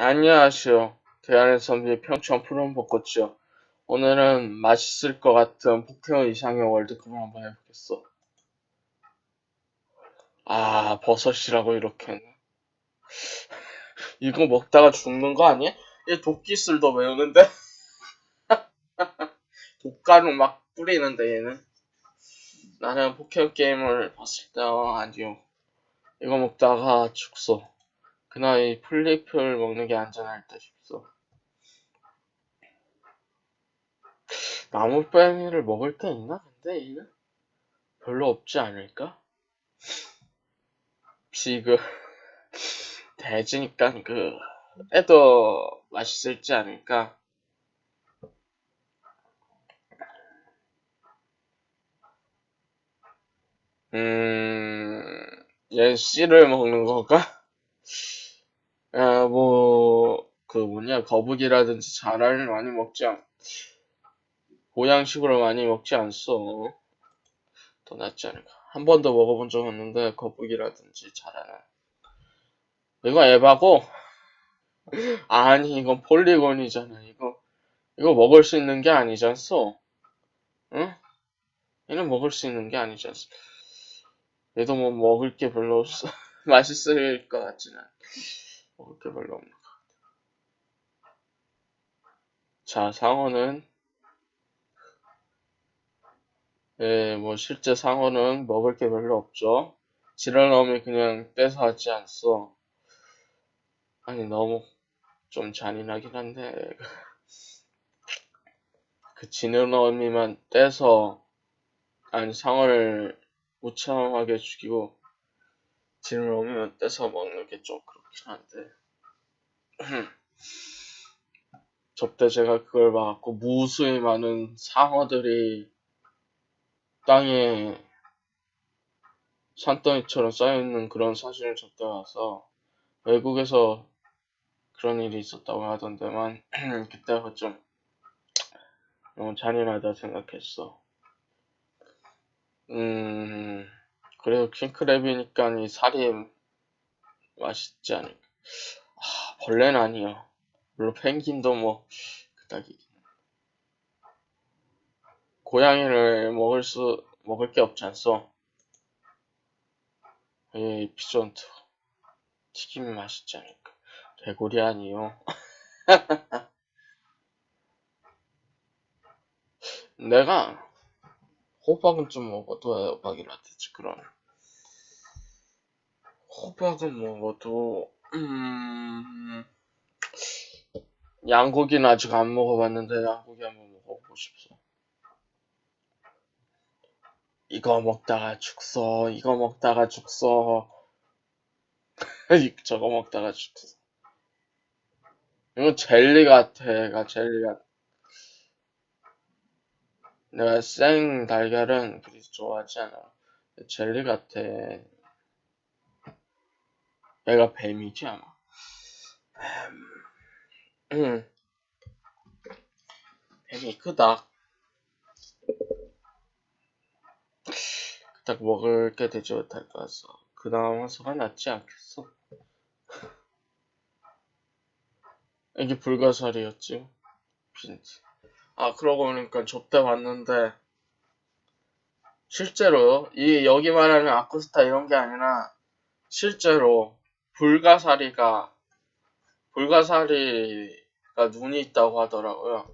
안녕하세요. 대한의 선비 평촌 푸른 벚꽃이요. 오늘은 맛있을 것 같은 포켓몬 이상의 월드컵을 한번 해보겠어. 아, 버섯이라고 이렇게. 이거 먹다가 죽는 거 아니야? 얘 도끼술도 외우는데? 독가루 막 뿌리는데 얘는. 나는 포켓몬 게임을 봤을 때 어, 아니요. 이거 먹다가 죽소. 그날 이 플리플 먹는 게 안전할 때 싶소. 나무뺑이를 먹을 게 있나? 근데 이거 별로 없지 않을까? 지금 돼지니까 그 애도 맛있을지 않을까? 음, 얘 씨를 먹는 건가? 아, 뭐, 그 뭐냐, 거북이라든지 자라를 많이 먹지 않, 보양식으로 많이 먹지 않소. 더 낫지 않을까. 한 번도 먹어본 적 없는데, 거북이라든지 자라는. 이거 에바고, 아니, 이건 폴리곤이잖아, 이거. 이거 먹을 수 있는 게 아니잖소. 응? 얘는 먹을 수 있는 게 아니잖소. 얘도 뭐 먹을 게 별로 없어. 맛있을 것 같진 않아. 게 별로 없는 것 같아. 자, 상어는, 예, 뭐 실제 상어는 먹을 게 별로 없죠. 지랄 놈이 그냥 떼서 하지 않소. 아니, 너무 좀 잔인하긴 한데, 그 지느러미만 떼서, 아니, 상어를 무참하게 죽이고, 지느러미만 떼서 먹는 게 좀 그렇 긴 한데. 저때 제가 그걸 봐갖고, 무수히 많은 상어들이 땅에 산더미처럼 쌓여있는 그런 사진을 접대 와서, 외국에서 그런 일이 있었다고 하던데만, 그때가 좀 너무 잔인하다 생각했어. 음, 그래도 킹크랩이니까 이 살이 맛있지 않을까. 아, 벌레는 아니요. 물론 펭귄도 뭐, 그닥이긴. 고양이를 먹을 수, 먹을 게 없지 않소? 이 피존트. 튀김이 맛있지 않을까. 개구리 아니요. 내가 호박은 좀 먹어도 호박이라든지 그런 호박은 먹어도 음 양고기는 아직 안 먹어봤는데 양고기 한번 먹어보고 싶어 이거 먹다가 죽소 이거 먹다가 죽소 저거 먹다가 죽소 이거 젤리 같아 얘가 젤리 같아 내가 생 달걀은 그리 좋아하지 않아. 젤리 같아. 얘가 뱀이지 아마. 뱀. 뱀이 크다. 딱 먹을 게 되지 못할 거라서 그나마 서가 낫지 않겠어. 이게 불가사리였지. 빈티. 아, 그러고 보니까 접대 봤는데, 실제로, 이, 여기 말하는 아쿠스타 이런 게 아니라, 실제로, 불가사리가, 불가사리가 눈이 있다고 하더라고요.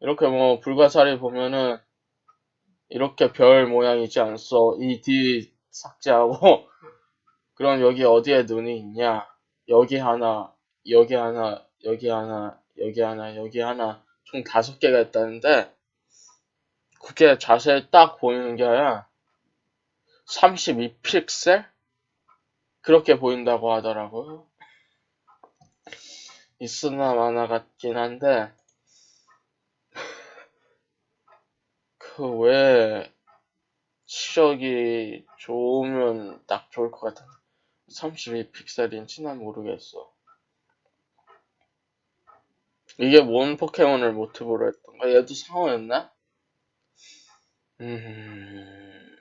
이렇게 뭐, 불가사리 보면은, 이렇게 별 모양이지 않소. 이 뒤 삭제하고, 그럼 여기 어디에 눈이 있냐? 여기 하나, 여기 하나, 여기 하나, 여기 하나, 여기 하나. 총 다섯 개가 있다는데 그게 자세히 딱 보이는 게 아니라 32픽셀? 그렇게 보인다고 하더라고요. 있으나 마나 같긴 한데 그 왜 시력이 좋으면 딱 좋을 것 같아. 32픽셀인지 난 모르겠어. 이게 뭔 포켓몬을 모티브로 했던가? 얘도 상어였나? 음...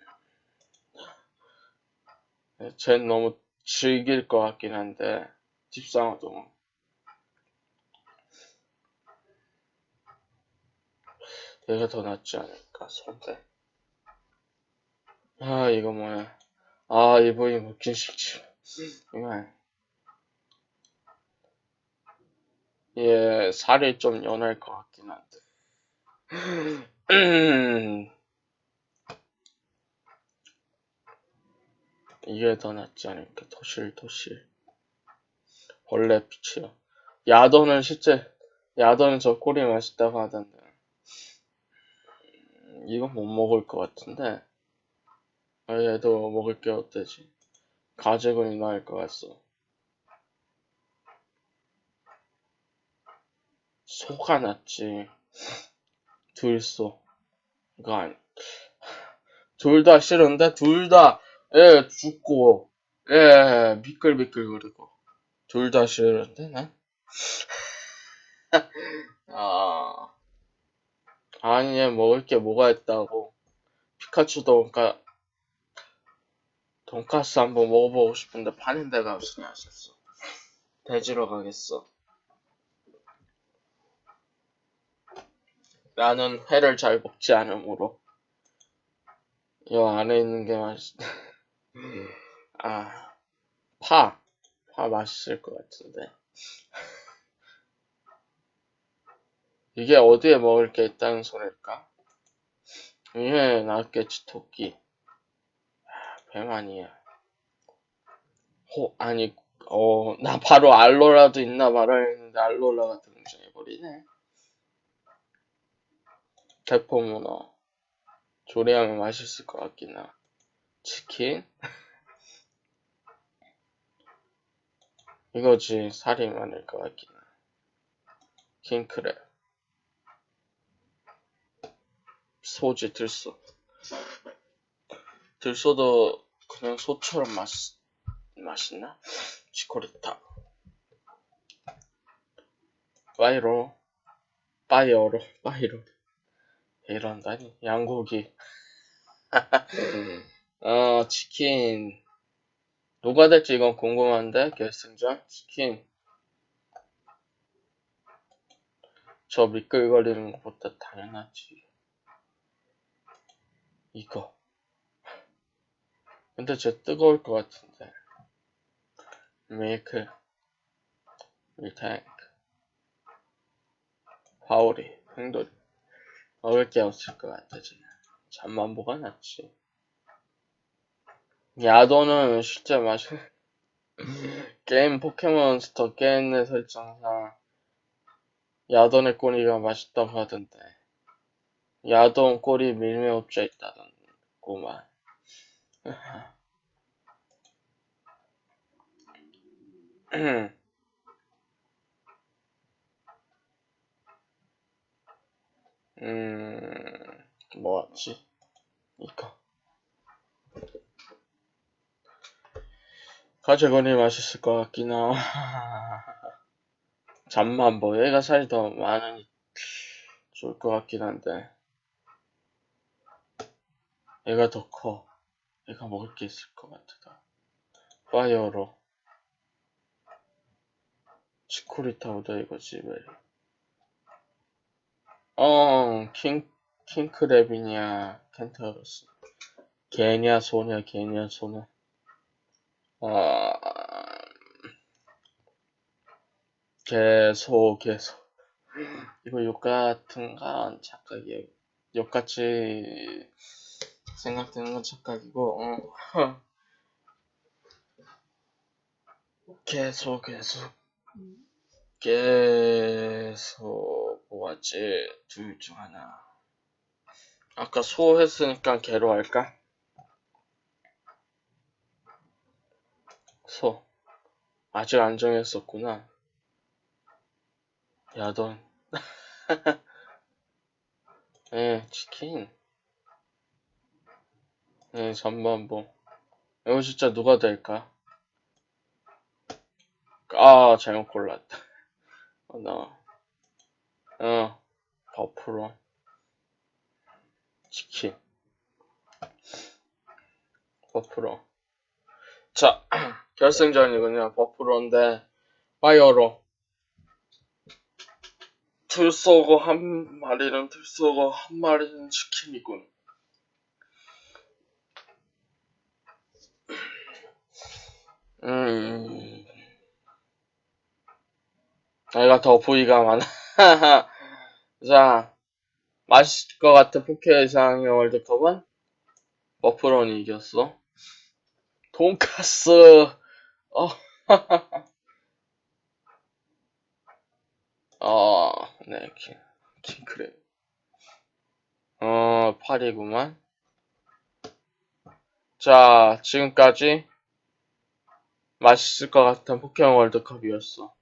쟤 너무 즐길 것 같긴 한데 집상어도 뭐. 내가 더 낫지 않을까 그런데 아 이거 뭐야. 아 이분이 먹긴 식지 이만 예 살이 좀 연할 것 같긴 한데. 음. 이게 더 낫지 않을까? 토실 토실. 벌레 피치요. 야도는 실제 야도는 저 꼴이 맛있다고 하던데. 음, 이건 못 먹을 것 같은데. 아, 얘도 먹을 게 어때지? 가재근이 나을 것 같소. 소가 낫지. 둘소. 이거 아니. 둘 다 싫은데? 둘다 예 죽고 예 미끌미끌거리고 둘 다 싫은데 난 아, 아니, 얘 먹을 게 뭐가 있다고. 피카츄 돈까, 돈까스 한번 먹어보고 싶은데 파는 데가 없으니 아쉽어. 돼지로 가겠어. 나는 회를 잘 먹지 않으므로. 이 안에 있는 게 맛있, 아, 파. 파 맛있을 것 같은데. 이게 어디에 먹을 게 있다는 소릴까? 위에 나왔겠지, 토끼. 배만이야. 호, 아니, 어, 나 바로 알로라도 있나 말아야 했는데, 알로라가 등장해버리네. 대포문어. 조리하면 맛있을 것 같긴 하. 치킨? 이거지, 살이 많을 것 같긴 하. 킹크랩. 소지 들소 들소도 그냥 소처럼 맛 맛있나? 치코리타 파이로 파이어로 파이로 이런다니 양고기 어 치킨 누가 될지 이건 궁금한데 결승전 치킨 저 미끌거리는 것보다 당연하지 이거. 근데 쟤 뜨거울 것 같은데. 밀크, 밀탱크, 파오리, 횡돌이. 먹을 게 없을 것 같아, 쟤는. 잠만 보가 낫지. 야도는 실제 맛이, 게임 포켓몬스터 게임 내 설정상 야돈의 꼬리가 맛있다고 하던데. 야동 꼬리 밀매 업자 있다던구만. 음, 뭐였지? 이거. 가재건이 맛있을 것 같긴 하. 잠만 뭐 얘가 살이 더 많으니 좋을 것 같긴 한데. 얘가 더 커. 얘가 먹을 게 있을 것 같다. 파이어로. 치코리타보다 이거지, 왜. 어, 킹, 킹크랩이냐, 켄타로스. 개냐, 소냐, 개냐, 소냐. 아, 개소, 개소. 이거 욕 같은가? 착각이에요. 욕같이 생각되는 건 착각이고 어. 계속 계속 계속 뭐였지 둘 중 하나 아까 소 했으니까 개로 할까? 소 아직 안 정했었구나 야돈 에 치킨 네, 잠만보. 이거 진짜 누가 될까? 아, 잘못 골랐다. 어, 나. 어, 버프로. 치킨. 버프로. 자, 결승전이군요. 버프로인데, 파이어로. 들쏘고 한 마리는 들쏘고 한 마리는 치킨이군. 음, 내가 더 부위가 많아. 자, 맛있을 것 같은 포케 이상의 월드컵은 머프론이 이겼어. 돈까스, 어, 어, 네, 킹, 킹크랩. 어, 8이구만. 자, 지금까지 맛있을 것 같은 포켓몬 월드컵이었어.